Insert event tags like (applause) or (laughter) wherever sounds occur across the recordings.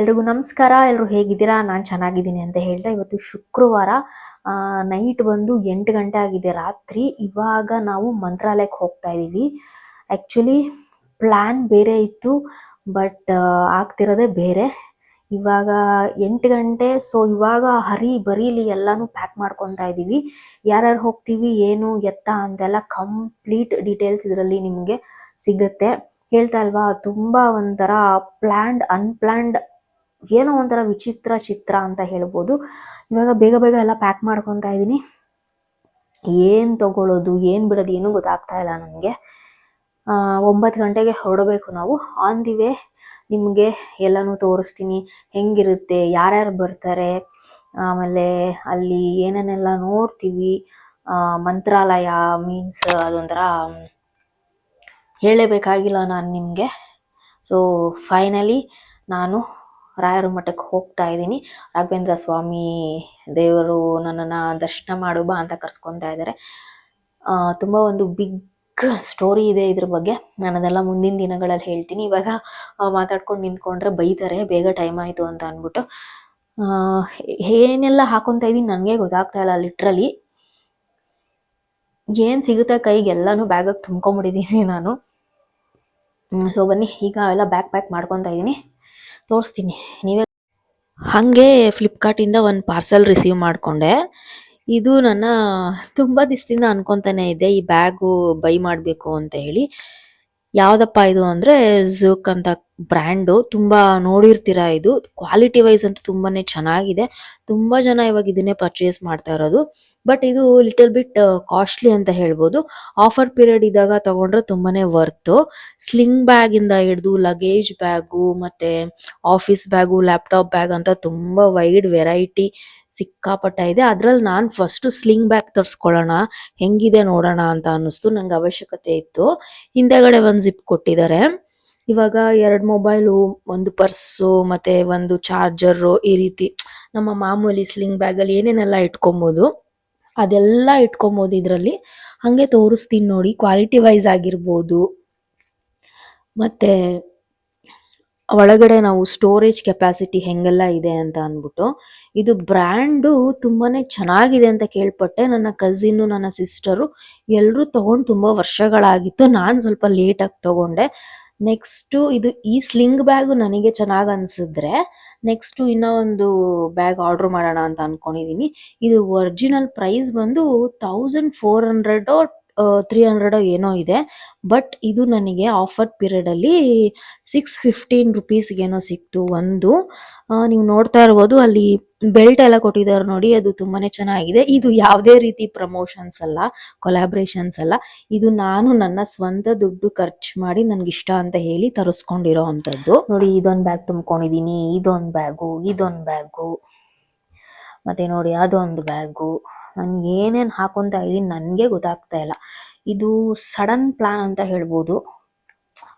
ಎಲ್ರಿಗೂ ನಮಸ್ಕಾರ. ಎಲ್ಲರೂ ಹೇಗಿದ್ದೀರಾ? ನಾನು ಚೆನ್ನಾಗಿದ್ದೀನಿ ಅಂತ ಹೇಳ್ತಾ ಇವತ್ತು ಶುಕ್ರವಾರ ನೈಟ್ ಬಂದು ಎಂಟು ಗಂಟೆ ಆಗಿದೆ. ರಾತ್ರಿ ಇವಾಗ ನಾವು ಮಂತ್ರಾಲಯಕ್ಕೆ ಹೋಗ್ತಾ ಇದ್ದೀವಿ. ಆ್ಯಕ್ಚುಲಿ ಪ್ಲ್ಯಾನ್ ಬೇರೆ ಇತ್ತು ಬಟ್ ಆಗ್ತಿರೋದೇ ಬೇರೆ. ಇವಾಗ ಎಂಟು ಗಂಟೆ ಸೊ ಇವಾಗ ಹರಿ ಬರೀಲಿ ಎಲ್ಲಾನು ಪ್ಯಾಕ್ ಮಾಡ್ಕೊತಾ ಇದ್ದೀವಿ. ಯಾರ್ಯಾರು ಹೋಗ್ತೀವಿ, ಏನು, ಎತ್ತ ಅಂತೆಲ್ಲ ಕಂಪ್ಲೀಟ್ ಡೀಟೇಲ್ಸ್ ಇದರಲ್ಲಿ ನಿಮಗೆ ಸಿಗುತ್ತೆ. ಹೇಳ್ತಾ ಅಲ್ವಾ ತುಂಬ ಒಂಥರ ಪ್ಲ್ಯಾಂಡ್ ಅನ್ಪ್ಲ್ಯಾಂಡ್ ಏನೋ ಒಂಥರ ವಿಚಿತ್ರ ಚಿತ್ರ ಅಂತ ಹೇಳ್ಬೋದು. ಇವಾಗ ಬೇಗ ಬೇಗ ಎಲ್ಲ ಪ್ಯಾಕ್ ಮಾಡ್ಕೊತಾ ಇದ್ದೀನಿ. ಏನು ತಗೊಳ್ಳೋದು ಏನು ಬಿಡೋದು ಏನೂ ಗೊತ್ತಾಗ್ತಾ ಇಲ್ಲ ನನಗೆ. ಒಂಬತ್ತು ಗಂಟೆಗೆ ಹೊರಡಬೇಕು ನಾವು. ಆನ್ ದಿ ವೇ ನಿಮಗೆ ಎಲ್ಲನೂ ತೋರಿಸ್ತೀನಿ. ಹೆಂಗಿರುತ್ತೆ, ಯಾರ್ಯಾರು ಬರ್ತಾರೆ, ಆಮೇಲೆ ಅಲ್ಲಿ ಏನೇನೆಲ್ಲ ನೋಡ್ತೀವಿ ಮಂತ್ರಾಲಯ ಮೀನ್ಸ್ ಅದೊಂಥರ ಹೇಳಲೇಬೇಕಾಗಿಲ್ಲ ನಾನು ನಿಮಗೆ. ಸೊ ಫೈನಲಿ ನಾನು ರಾಯರ ಮಠಕ್ಕೆ ಹೋಗ್ತಾ ಇದ್ದೀನಿ. ರಾಘವೇಂದ್ರ ಸ್ವಾಮಿ ದೇವರು ನನ್ನನ್ನು ದರ್ಶನ ಮಾಡು ಬಾ ಅಂತ ಕರ್ಸ್ಕೊತಾ ಇದ್ದಾರೆ. ತುಂಬ ಒಂದು ಬಿಗ್ ಸ್ಟೋರಿ ಇದೆ ಇದ್ರ ಬಗ್ಗೆ. ನಾನು ಅದೆಲ್ಲ ಮುಂದಿನ ದಿನಗಳಲ್ಲಿ ಹೇಳ್ತೀನಿ. ಇವಾಗ ಮಾತಾಡ್ಕೊಂಡು ನಿಂತ್ಕೊಂಡ್ರೆ ಬೈತಾರೆ, ಬೇಗ ಟೈಮ್ ಆಯಿತು ಅಂತ ಅಂದ್ಬಿಟ್ಟು. ಏನೆಲ್ಲ ಹಾಕೊತಾ ಇದ್ದೀನಿ ನನಗೆ ಗೊತ್ತಾಗ್ತಾ ಇಲ್ಲ ಲಿಟ್ರಲಿ ಏನು ಸಿಗುತ್ತೆ ಕೈಗೆಲ್ಲನೂ ಬ್ಯಾಗಾಗಿ ತುಂಬ್ಕೊಂಬಿಟ್ಟಿದ್ದೀನಿ ನಾನು. ಸೊ ಬನ್ನಿ, ಈಗ ಎಲ್ಲ ಬ್ಯಾಕ್ ಪ್ಯಾಕ್ ಮಾಡ್ಕೊತಾ ಇದ್ದೀನಿ. ತೋರಿಸ್ತೀನಿ. ನೀವೇ ಹಾಗೆ ಫ್ಲಿಪ್ಕಾರ್ಟಿಂದ ಒಂದು ಪಾರ್ಸಲ್ ರಿಸೀವ್ ಮಾಡಿಕೊಂಡೆ. ಇದು ನನ್ನ ತುಂಬ ದಿವಸದಿಂದ ಅನ್ಕೊತಾನೆ ಇದೆ, ಈ ಬ್ಯಾಗು ಬೈ ಮಾಡಬೇಕು ಅಂತ ಹೇಳಿ. ಯಾವುದಪ್ಪ ಇದು ಅಂದ್ರೆ ಝುಕ್ ಅಂತ ಬ್ರ್ಯಾಂಡು ತುಂಬಾ ನೋಡಿರ್ತೀರಾ ಇದು? ಕ್ವಾಲಿಟಿ ವೈಸ್ ಅಂತೂ ತುಂಬಾನೇ ಚೆನ್ನಾಗಿದೆ. ತುಂಬಾ ಜನ ಇವಾಗ ಇದನ್ನೇ ಪರ್ಚೇಸ್ ಮಾಡ್ತಾ ಇರೋದು. ಬಟ್ ಇದು ಲಿಟಲ್ ಬಿಟ್ ಕಾಸ್ಟ್ಲಿ ಅಂತ ಹೇಳ್ಬೋದು. ಆಫರ್ ಪೀರಿಯಡ್ ಇದ್ದಾಗ ತಗೊಂಡ್ರೆ ತುಂಬಾನೇ ವರ್ತು ಸ್ಲಿಂಗ್ ಬ್ಯಾಗ್ ಇಂದ ಹಿಡಿದು ಲಗೇಜ್ ಬ್ಯಾಗು ಮತ್ತೆ ಆಫೀಸ್ ಬ್ಯಾಗು ಲ್ಯಾಪ್ಟಾಪ್ ಬ್ಯಾಗ್ ಅಂತ ತುಂಬಾ ವೈಡ್ ವೆರೈಟಿ ಸಿಕ್ಕಾಪಟ್ಟ ಇದೆ. ಅದ್ರಲ್ಲಿ ನಾನು ಫಸ್ಟ್ ಸ್ಲಿಂಗ್ ಬ್ಯಾಗ್ ತರಿಸ್ಕೊಳ್ಳೋಣ, ಹೆಂಗಿದೆ ನೋಡೋಣ ಅಂತ ಅನ್ನಿಸ್ತು, ನಂಗೆ ಅವಶ್ಯಕತೆ ಇತ್ತು. ಹಿಂದೆಗಡೆ ಒಂದು ಜಿಪ್ ಕೊಟ್ಟಿದ್ದಾರೆ. ಇವಾಗ ಎರಡು ಮೊಬೈಲು ಒಂದು ಪರ್ಸು ಮತ್ತೆ ಒಂದು ಚಾರ್ಜರು ಈ ರೀತಿ, ನಮ್ಮ ಮಾಮೂಲಿ ಸ್ಲಿಂಗ್ ಬ್ಯಾಗಲ್ಲಿ ಏನೇನೆಲ್ಲ ಇಟ್ಕೊಬೋದು, ಅದೆಲ್ಲ ಇಟ್ಕೊಬೋದು ಇದರಲ್ಲಿ. ಹಾಗೆ ತೋರಿಸ್ತೀನಿ ನೋಡಿ ಕ್ವಾಲಿಟಿ ವೈಸ್ ಆಗಿರ್ಬೋದು. ಮತ್ತೆ ಒಳಗಡೆ ನಾವು ಸ್ಟೋರೇಜ್ ಕೆಪಾಸಿಟಿ ಹೆಂಗೆಲ್ಲ ಇದೆ ಅಂತ ಅಂದ್ಬಿಟ್ಟು, ಇದು ಬ್ರ್ಯಾಂಡು ತುಂಬಾನೇ ಚೆನ್ನಾಗಿದೆ ಅಂತ ಕೇಳ್ಪಟ್ಟೆ. ನನ್ನ ಕಸಿನ್ನು ನನ್ನ ಸಿಸ್ಟರು ಎಲ್ಲರೂ ತೊಗೊಂಡು ತುಂಬಾ ವರ್ಷಗಳಾಗಿತ್ತು. ನಾನು ಸ್ವಲ್ಪ ಲೇಟಾಗಿ ತಗೊಂಡೆ. ನೆಕ್ಸ್ಟು ಇದು ಈ ಸ್ಲಿಂಗ್ ಬ್ಯಾಗು ನನಗೆ ಚೆನ್ನಾಗಿ ಅನ್ಸಿದ್ರೆ ನೆಕ್ಸ್ಟು ಇನ್ನೂ ಒಂದು ಬ್ಯಾಗ್ ಆರ್ಡರ್ ಮಾಡೋಣ ಅಂತ ಅಂದ್ಕೊಂಡಿದ್ದೀನಿ ಇದು ಒರಿಜಿನಲ್ ಪ್ರೈಸ್ ಬಂದು ತೌಸಂಡ್ ಫೋರ್ ಹಂಡ್ರೆಡೋ ತ್ರೀ ಹಂಡ್ರೆಡೋ ಏನೋ ಇದೆ. ಬಟ್ ಇದು ನನಗೆ ಆಫರ್ ಪೀರಿಯಡಲ್ಲಿ ಸಿಕ್ಸ್ ಫಿಫ್ಟೀನ್ ರುಪೀಸ್ಗೇನೋ ಸಿಕ್ತು ಒಂದು. ನೀವು ನೋಡ್ತಾ ಇರ್ಬೋದು, ಅಲ್ಲಿ ಬೆಲ್ಟ್ ಎಲ್ಲ ಕೊಟ್ಟಿದ್ದಾರೆ ನೋಡಿ, ಅದು ತುಂಬಾನೇ ಚೆನ್ನಾಗಿದೆ. ಇದು ಯಾವುದೇ ರೀತಿ ಪ್ರಮೋಷನ್ಸ್ ಅಲ್ಲ ಕೊಲಾಬ್ರೇಷನ್ಸ್ ಅಲ್ಲ. ಇದು ನಾನು ನನ್ನ ಸ್ವಂತ ದುಡ್ಡು ಖರ್ಚು ಮಾಡಿ ನನ್ಗೆ ಇಷ್ಟ ಅಂತ ಹೇಳಿ ತರಿಸ್ಕೊಂಡಿರೋ ಅಂಥದ್ದು. ನೋಡಿ, ಇದೊಂದು ಬ್ಯಾಗ್ ತುಂಬ್ಕೊಂಡಿದ್ದೀನಿ, ಇದೊಂದು ಬ್ಯಾಗು ಇದೊಂದು ಬ್ಯಾಗು ಮತ್ತೆ ನೋಡಿ, ಅದೊಂದು ಬ್ಯಾಗು ನಾನು ಏನೇನು ಹಾಕೊಂತ ಇದ್ದೀನಿ ನನಗೆ ಗೊತ್ತಾಗ್ತಾ ಇಲ್ಲ. ಇದು ಸಡನ್ ಪ್ಲಾನ್ ಅಂತ ಹೇಳ್ಬೋದು.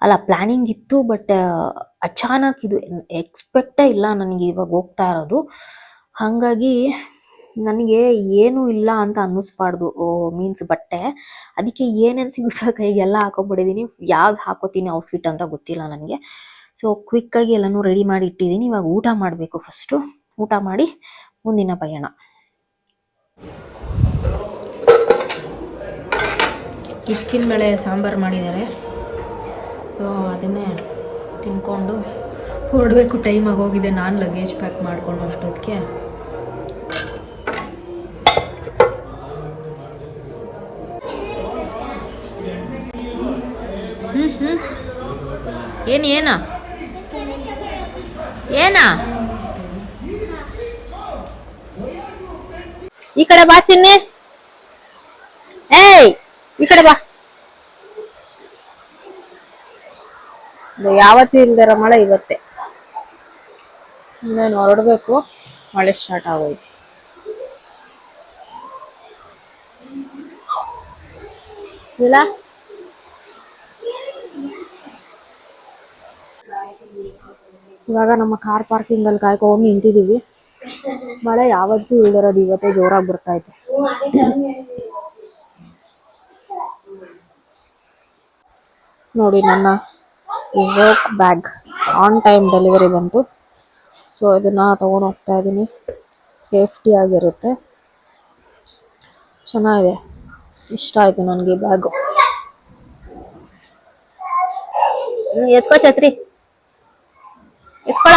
ಅಲ್ಲ, ಪ್ಲಾನಿಂಗ್ ಇತ್ತು, ಬಟ್ ಅಚಾನಕ್ ಇದು ಎಕ್ಸ್ಪೆಕ್ಟೇ ಇಲ್ಲ ನನಗೆ ಇವಾಗ ಹೋಗ್ತಾ ಇರೋದು. ಹಾಗಾಗಿ ನನಗೆ ಏನೂ ಇಲ್ಲ ಅಂತ ಅನ್ನಿಸ್ಬಾರ್ದು ಮೀನ್ಸ್ ಬಟ್ಟೆ. ಅದಕ್ಕೆ ಏನೇನು ಸಿಗುತ್ತೋ (laughs) ಕೈಗೆಲ್ಲ ಹಾಕೊಂಡ್ಬಿಟ್ಟಿದ್ದೀನಿ ಯಾವ್ದು ಹಾಕೋತೀನಿ ಔಟ್ಫಿಟ್ ಅಂತ ಗೊತ್ತಿಲ್ಲ ನನಗೆ. ಸೊ ಕ್ವಿಕ್ಕಾಗಿ ಎಲ್ಲನೂ ರೆಡಿ ಮಾಡಿ ಇಟ್ಟಿದ್ದೀನಿ ಇವಾಗ ಊಟ ಮಾಡಬೇಕು ಫಸ್ಟು ಊಟ ಮಾಡಿ ಮುಂದಿನ ಪಯಣ. ಹಿಚ್ಕಿನ ಬೇಳೆ ಸಾಂಬಾರು ಮಾಡಿದ್ದಾರೆ. ಸೊ ಅದನ್ನೇ ತಿನ್ಕೊಂಡು ಹೊರಡಬೇಕು ಟೈಮ್ ಆಗೋಗಿದೆ ನಾನು ಲಗೇಜ್ ಪ್ಯಾಕ್ ಮಾಡ್ಕೊಂಡು ಅಷ್ಟೊತ್ತಿಗೆ. ಏನು, ಏನ? ಏನ? ಈ ಕಡೆ ಬಾ ಚಿನ್ನೆ. ಏಯ್! ಈ ಕಡೆ ಬಾ. ಯಾವತ್ತು ಇಲ್ದಿರೋ ಮಳೆ ಇವತ್ತೆ. ಇನ್ನೇನು ಹೊರಡ್ಬೇಕು? ಮಳೆ ಸ್ಟಾರ್ಟ್ ಆಗೋಯ್ತು. ಇಲ್ಲ ಇವಾಗ ನಮ್ಮ ಕಾರ್ ಪಾರ್ಕಿಂಗ್ ಅಲ್ಲಿ ಕಾಯ್ಕೊಂಡು ನಿಂತಿದೀವಿ ಮಳೆ ಯಾವತ್ತೂ ಇಲ್ದಿರೋದು ಇವತ್ತೇ ಜೋರಾಗಿ ಬರ್ತಾ ಐತೆ ನೋಡಿ ನನ್ನ Zouk bag. On time delivery ಬಂತು. ಸೊ ಇದನ್ನ ತೊಗೊಂಡು ಹೋಗ್ತಾ ಇದ್ದೀನಿ ಸೇಫ್ಟಿ ಆಗಿರುತ್ತೆ. ಚೆನ್ನಾಗಿದೆ. ಇಷ್ಟ ಆಯಿತು ನನಗೆ ಬ್ಯಾಗು. ಎತ್ಕೋ ಛತ್ರಿ. ಎತ್ಕೊಳ?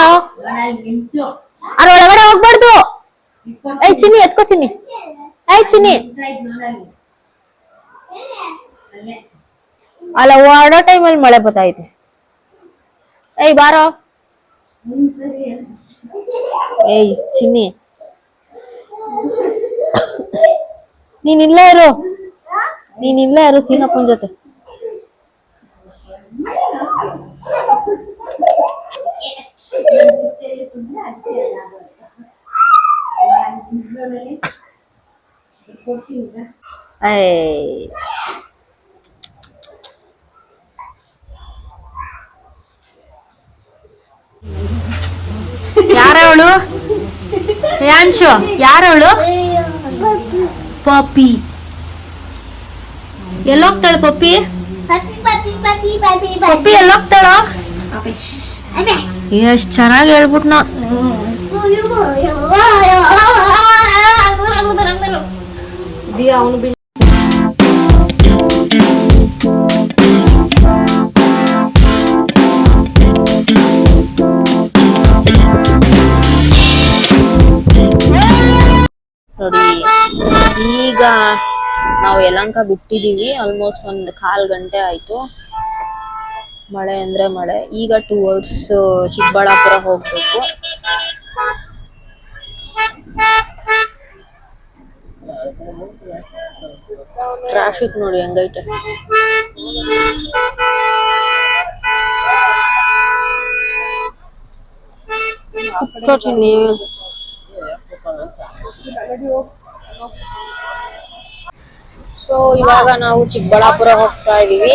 ಅದ್ರ ಒಳಗಡೆ ಹೋಗ್ಬಾರ್ದು. ಏಯ್, ಚಿನ್ನಿ, ಎತ್ಕೋ ಚಿನ್ನಿ. ಏಯ್, ಚಿನ್ನಿ. ಅಲ್ಲ ಓಡೋ ಟೈಮಲ್ಲಿ ಮಳೆ ಬತ್ತೈತೆ ಏಯ್, ಬಾರೋ. ಏಯ್, ಚಿನ್ನಿ. ನೀನ್ ಇಲ್ಲೇ ಇರು. ನೀನ್ ಇಲ್ಲೇ ಇರು, ಸೀನಪ್ಪನ ಜೊತೆ. ಏಯ್. ಯಾಂಶು ಯಾರವಳು ಪಪ್ಪಿ ಎಲ್ಲೋಗ್ತಾಳೆ ಪಪ್ಪಿ ಪಪ್ಪಿ ಎಲ್ಲೋಗ್ತಾಳ ಎಷ್ಟ್ ಚೆನ್ನಾಗಿ ಹೇಳ್ಬಿಟ್ ನಾ ಅವನು ನಾವು ಯಲಂಕ ಬಿಟ್ಟಿದೀವಿ. ಆಲ್ಮೋಸ್ಟ್ ಒಂದು ಕಾಲ್ ಗಂಟೆ ಆಯ್ತು. ಮಳೆ ಅಂದ್ರೆ ಮಳೆ. ಈಗ ಟುವರ್ಡ್ಸ್ ಚಿಕ್ಕಬಳ್ಳಾಪುರ ಹೋಗ್ಬೇಕು. ಟ್ರಾಫಿಕ್ ನೋಡಿ ಹೆಂಗೈತೆ. ಕೂತ್ಕೋತೀನಿ. ಸೊ ಇವಾಗ ನಾವು ಚಿಕ್ಕಬಳ್ಳಾಪುರ ಹೋಗ್ತಾ ಇದೀವಿ.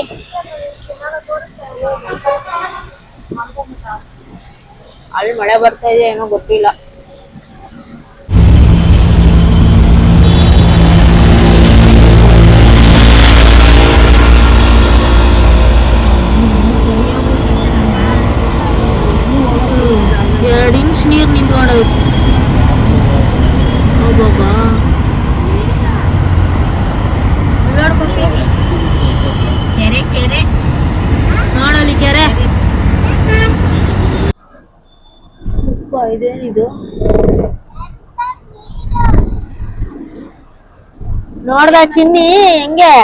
ಅಲ್ಲಿ ಮಳೆ ಬರ್ತಾ ಇದೆ ಏನೋ ಗೊತ್ತಿಲ್ಲ ಎರಡು ಇಂಚ್ ನೀರು ನಿಂತ್ಕೊಂಡೈತಿ ಅಬ್ಬಬ್ಬಾ ಕೆರೆ ಕೆರೆ ನೋಡಲಿ ಕೆರೆ ಅಪ್ಪ ಇದೇನಿದು? ನೋಡ್ದ ಚಿನ್ನಿ, ಹೆಂಗೆ?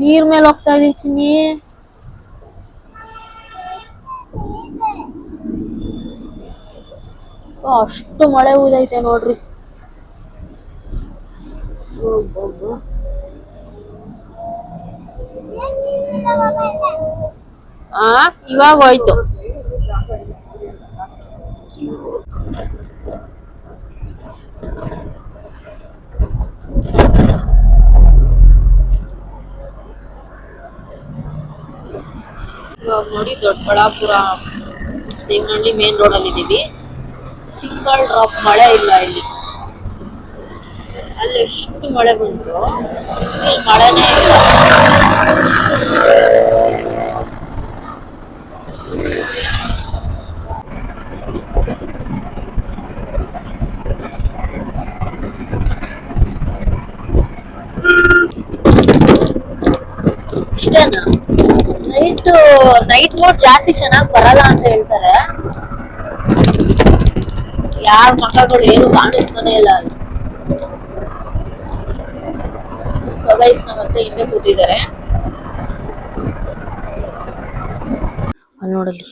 ನೀರ್ ಮೇಲೆ ಹೋಗ್ತಾ ಇದೀವಿ ಚಿನ್ನಿ. ಅಷ್ಟು ಮಳೆ ಊದೈತೆ ನೋಡ್ರಿ. ಅಬ್ಬಬ್ಬಾ. ಆ, ಇವಾಗ ಹೋಯ್ತು. ಇವಾಗ ನೋಡಿ ದೊಡ್ಡಬಳ್ಳಾಪುರ ದೇವನಹಳ್ಳಿ ಮೇನ್ ರೋಡ್ ಅಲ್ಲಿ ಇದೀವಿ. ಸಿಂಗಲ್ ಡ್ರಾಪ್ ಮಳೆ ಇಲ್ಲ ಇಲ್ಲಿ. ಅಲ್ಲಿ ಎಷ್ಟು ಮಳೆ ಬಂತು? ಮಳೆನೇ ಇಲ್ಲ ಇಷ್ಟೇನಾ ನೈಟ್ ನೈಟ್ ಮೋಡ್ ಜಾಸ್ತಿ ಚೆನ್ನಾಗಿ ಬರಲ್ಲ ಅಂತ ಹೇಳ್ತಾರೆ. ಯಾರ ಮಕ್ಕಳು ಏನು ಕಾಣಿಸ್ತಾನೆ ಇಲ್ಲ ಅಲ್ಲಿ. ಸೊ ಗೈಸ್ ನಮ್ಮ ಮತ್ತೆ ಹಿಂದೆ ಕೂತಿದ್ದಾರೆ. ನೋಡಲಿ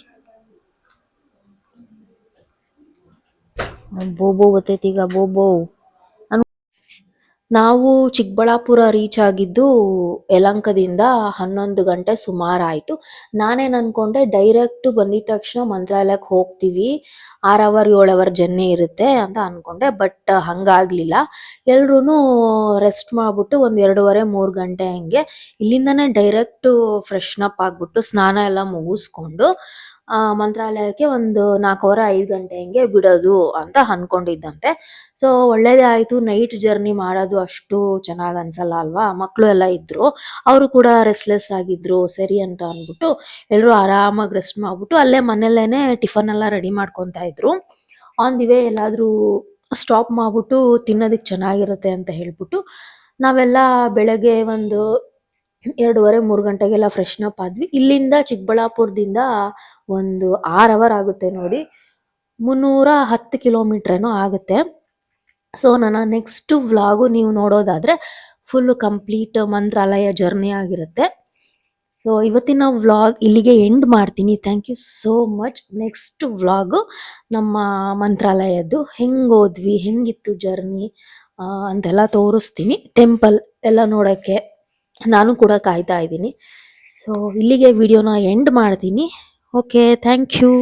ಬೋಬೋ ಬರ್ತೈತಿ ಈಗ, ಬೋಬೋ. ನಾವು ಚಿಕ್ಕಬಳ್ಳಾಪುರ ರೀಚ್ ಆಗಿದ್ದು ಯಲಂಕದಿಂದ ಹನ್ನೊಂದು ಗಂಟೆ ಸುಮಾರು ಆಯಿತು ನಾನೇನು ಅನ್ಕೊಂಡೆ ಡೈರೆಕ್ಟ್ ಬಂದಿದ ತಕ್ಷಣ ಮಂತ್ರಾಲಯಕ್ಕೆ ಹೋಗ್ತೀವಿ. ಆರು ಅವರ್ ಏಳು ಅವರ್ ಜರ್ನಿ ಇರುತ್ತೆ ಅಂತ ಅನ್ಕೊಂಡೆ ಬಟ್ ಹಂಗಾಗ್ಲಿಲ್ಲ. ಎಲ್ಲರೂ ರೆಸ್ಟ್ ಮಾಡ್ಬಿಟ್ಟು ಒಂದು ಎರಡೂವರೆ, ಮೂರು ಗಂಟೆ ಹಂಗೆ ಇಲ್ಲಿಂದನೇ ಡೈರೆಕ್ಟ್ ಫ್ರೆಶ್ನಪ್ ಆಗ್ಬಿಟ್ಟು ಸ್ನಾನ ಎಲ್ಲ ಮುಗಿಸ್ಕೊಂಡು ಮಂತ್ರಾಲಯಕ್ಕೆ ಒಂದು ನಾಲ್ಕೂವರೆ, ಐದು ಗಂಟೆ ಹಿಂಗೆ ಬಿಡೋದು ಅಂತ ಅನ್ಕೊಂಡಿದ್ದಂತೆ. ಸೊ ಒಳ್ಳೇದೇ ಆಯಿತು ನೈಟ್ ಜರ್ನಿ ಮಾಡೋದು ಅಷ್ಟು ಚೆನ್ನಾಗಿ ಅನ್ಸಲ್ಲ ಅಲ್ವಾ? ಮಕ್ಕಳು ಎಲ್ಲ ಇದ್ರು. ಅವರು ಕೂಡ ರೆಸ್ಟ್ಲೆಸ್ ಆಗಿದ್ರು, ಸರಿ ಅಂತ ಅಂದ್ಬಿಟ್ಟು ಎಲ್ಲರೂ ಆರಾಮಾಗಿ ರೆಸ್ಟ್ ಮಾಡ್ಬಿಟ್ಟು ಅಲ್ಲೇ ಮನೆಯಲ್ಲೇನೆ ಟಿಫನ್ ಎಲ್ಲ ರೆಡಿ ಮಾಡ್ಕೊತಾ ಇದ್ರು. ಆನ್ ದಿ ವೇ ಎಲ್ಲಾದ್ರೂ ಸ್ಟಾಪ್ ಮಾಡ್ಬಿಟ್ಟು ತಿನ್ನೋದಕ್ಕೆ ಚೆನ್ನಾಗಿರುತ್ತೆ ಅಂತ ಹೇಳ್ಬಿಟ್ಟು ನಾವೆಲ್ಲ ಬೆಳಗ್ಗೆ ಒಂದು ಎರಡೂವರೆ, ಮೂರು ಗಂಟೆಗೆಲ್ಲ ಫ್ರೆಶ್ನಪ್ ಆದ್ವಿ. ಇಲ್ಲಿಂದ ಚಿಕ್ಕಬಳ್ಳಾಪುರದಿಂದ ಒಂದು ಆರ್ ಅವರ್ ಆಗುತ್ತೆ ನೋಡಿ. ಮುನ್ನೂರ ಹತ್ತು ಕಿಲೋಮೀಟರ್ ಏನೋ ಆಗುತ್ತೆ. ಸೊ ನನ್ನ ನೆಕ್ಸ್ಟ್ ವ್ಲಾಗು ನೀವು ನೋಡೋದಾದ್ರೆ ಫುಲ್ ಕಂಪ್ಲೀಟ್ ಮಂತ್ರಾಲಯ ಜರ್ನಿ ಆಗಿರುತ್ತೆ. ಸೊ ಇವತ್ತಿನ ವ್ಲಾಗ್ ಇಲ್ಲಿಗೆ ಎಂಡ್ ಮಾಡ್ತೀನಿ. Thank you so much next vlog ನಮ್ಮ ಮಂತ್ರಾಲಯದ್ದು. ಹೆಂಗೆ ಹೋದ್ವಿ, ಹೆಂಗಿತ್ತು ಜರ್ನಿ ಅಂತೆಲ್ಲ ತೋರಿಸ್ತೀನಿ. ಟೆಂಪಲ್ ಎಲ್ಲ ನೋಡೋಕ್ಕೆ. ನಾನು ಕೂಡ ಕಾಯ್ತಾ ಇದ್ದೀನಿ. ಸೊ ಇಲ್ಲಿಗೆ ವಿಡಿಯೋನ ಎಂಡ್ ಮಾಡ್ತೀನಿ. Okay thank you